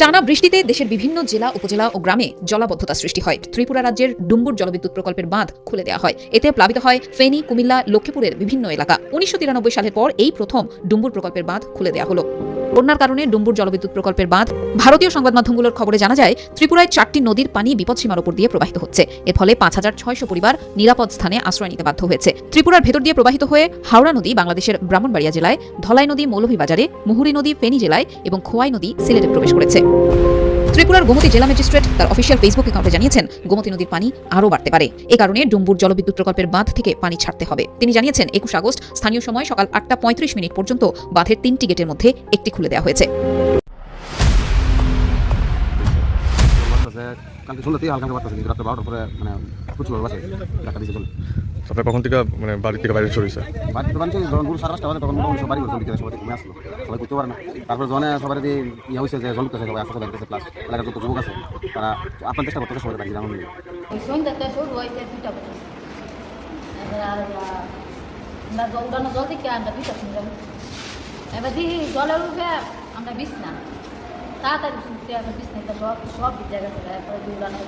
টানা বৃষ্টিতে দেশের বিভিন্ন জেলা, উপজেলা ও গ্রামে জলাবদ্ধতা সৃষ্টি হয়। ত্রিপুরা রাজ্যের ডুম্বুর জলবিদ্যুৎ প্রকল্পের বাঁধ খুলে দেওয়া হয়। এতে প্লাবিত হয় ফেনী, কুমিল্লা, লক্ষ্মীপুরের বিভিন্ন এলাকা। উনিশশো তিরানব্বই সালের পর এই প্রথম ডুম্বুর প্রকল্পের বাঁধ খুলে দেওয়া হলো। বন্যার কারণে ডুম্বুর জলবিদ্যুৎ প্রকল্পের বাঁধ ভারতীয় সংবাদ মাধ্যমগুলোর খবরে জানা যায়, ত্রিপুরায় চারটি নদীর পানি বিপদসীমার উপর দিয়ে প্রবাহিত হচ্ছে। এর ফলে পাঁচ হাজার ছয়শো পরিবার নিরাপদ স্থানে আশ্রয় নিতে বাধ্য হয়েছে। ত্রিপুরার ভেতর দিয়ে প্রবাহিত হয়ে হাওড়া নদী, বাংলাদেশের ব্রাহ্মণবাড়িয়া জেলায়, ধলাই নদী মৌলভী বাজারে মুহুরী নদী, ফেনী জেলায় এবং খোয়াই নদী সিলেটে প্রবেশ করেছে। ত্রিপুরার গোমতী জেলা ম্যাজিস্ট্রেট তার অফিসিয়াল ফেসবুক অ্যাকাউন্টে জানিয়েছেন, গোমতী নদীর পানি আরও বাড়তে পারে। এ কারণে ডুম্বুর জলবিদ্যুৎ প্রকল্পের বাঁধ থেকে পানি ছাড়তে হবে। তিনি জানিয়েছেন, একুশ আগস্ট স্থানীয় সময় সকাল আটটা পঁয়ত্রিশ মিনিট পর্যন্ত বাঁধের তিনটি গেটের মধ্যে একটি খুলে দেওয়া হয়েছে। কালকে হালকা রাত্রে বারোটার পরে মানে প্রচুর দিয়েছে আপনার কখন থেকে মানে বাড়ি থেকে বাইরে চলেছে যখন পাঁচটা বাজে তখন মোটামুটি সব বাড়ি সবাই ঘুমে আসলো সবাই করতে পারে না। তারপরে জনে সবাই দিয়ে ইয়ে হয়েছে যে জল করতেছে সবাই আসতে লাগতেছে প্লাস এলাকার যত যুবক আছে তারা আপনার চেষ্টা করতেছে সবাই বাড়ি যেমন ওই সন্ধ্যাতে শুরু হয়েছে দুটা পর্যন্ত এবার আর আহ, আমরা জল উড়ানো জল থেকে আমরা দুইটা শুনলাম এবার দেখি জলের উঠে আমরা বিছনা। তাড়াতাড়ি শুনতে আমরা বিছনাটা সব সব জায়গা থেকে এরপরে উড়ানো